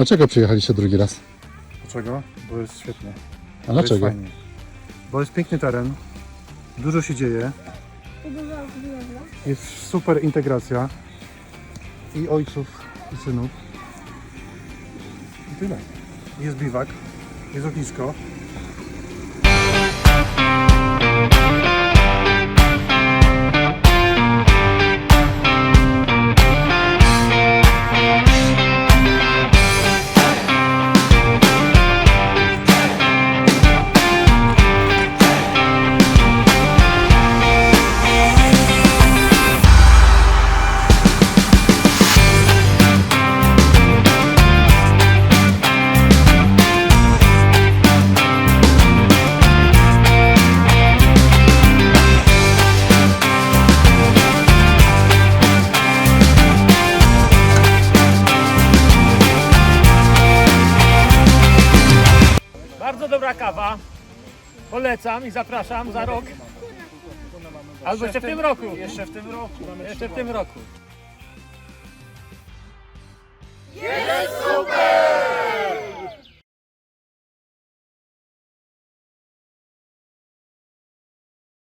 Dlaczego przyjechaliście drugi raz? Dlaczego? Bo jest świetnie. A Bo dlaczego? Jest fajnie. Bo jest piękny teren, dużo się dzieje, jest super integracja i ojców, i synów. I tyle. Jest biwak, jest ognisko. Bardzo dobra kawa. Polecam i zapraszam za rok. Albo jeszcze w tym roku. Jeszcze w tym roku. Jeszcze w tym roku. Super!